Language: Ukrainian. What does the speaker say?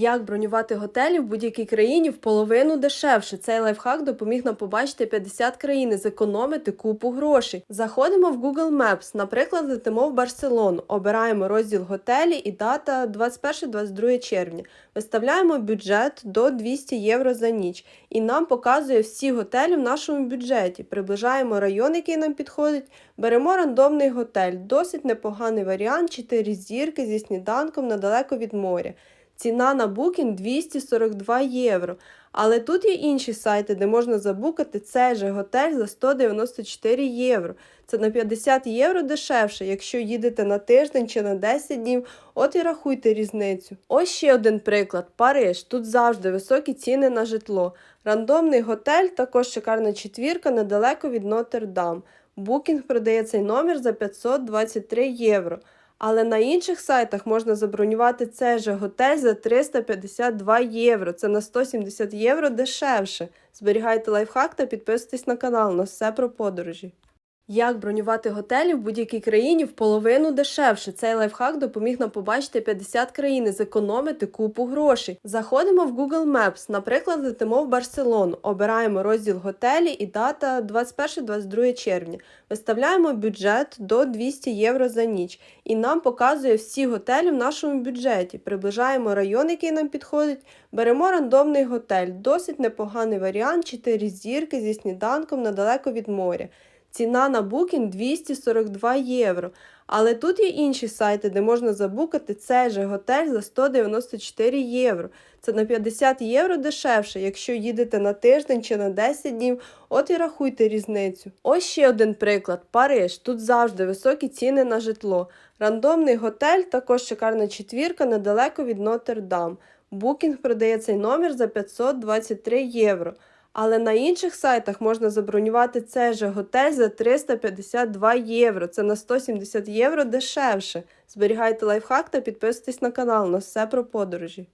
Як бронювати готелі в будь-якій країні в половину дешевше? Цей лайфхак допоміг нам побачити 50 країн і зекономити купу грошей. Заходимо в Google Maps, наприклад, летимо в Барселону, обираємо розділ готелі і дата 21-22 червня. Виставляємо бюджет до 200 євро за ніч, і нам показує всі готелі в нашому бюджеті. Приближаємо район, який нам підходить. Беремо рандомний готель, досить непоганий варіант, 4 зірки зі сніданком недалеко від моря. Ціна на Booking 242 євро. Але тут є інші сайти, де можна забукати цей же готель за 194 євро. Це на 50 євро дешевше, якщо їдете на тиждень чи на 10 днів. От і рахуйте різницю. Ось ще один приклад: Париж. Тут завжди високі ціни на житло. Рандомний готель, також шикарна четвірка недалеко від Нотр-Дам. Booking продає цей номер за 523 євро. Але на інших сайтах можна забронювати цей же готель за 352 євро. Це на 170 євро дешевше. Зберігайте лайфхак та підписуйтесь на канал. На все про подорожі. Як бронювати готелі в будь-якій країні в половину дешевше? Цей лайфхак допоміг нам побачити 50 країн і зекономити купу грошей. Заходимо в Google Maps, наприклад, летимо в Барселону, обираємо розділ готелі і дата 21-22 червня. Виставляємо бюджет до 200 євро за ніч, і нам показує всі готелі в нашому бюджеті. Приближаємо район, який нам підходить. Беремо рандомний готель, досить непоганий варіант, 4 зірки зі сніданком недалеко від моря. Ціна на Booking 242 євро. Але тут є інші сайти, де можна забукати цей же готель за 194 євро. Це на 50 євро дешевше, якщо їдете на тиждень чи на 10 днів. От і рахуйте різницю. Ось ще один приклад: Париж. Тут завжди високі ціни на житло. Рандомний готель, також шикарна четвірка недалеко від Нотр-Дам. Booking продає цей номер за 523 євро. Але на інших сайтах можна забронювати цей же готель за 352 євро. Це на 170 євро дешевше. Зберігайте лайфхак та підписуйтесь на канал. На все про подорожі.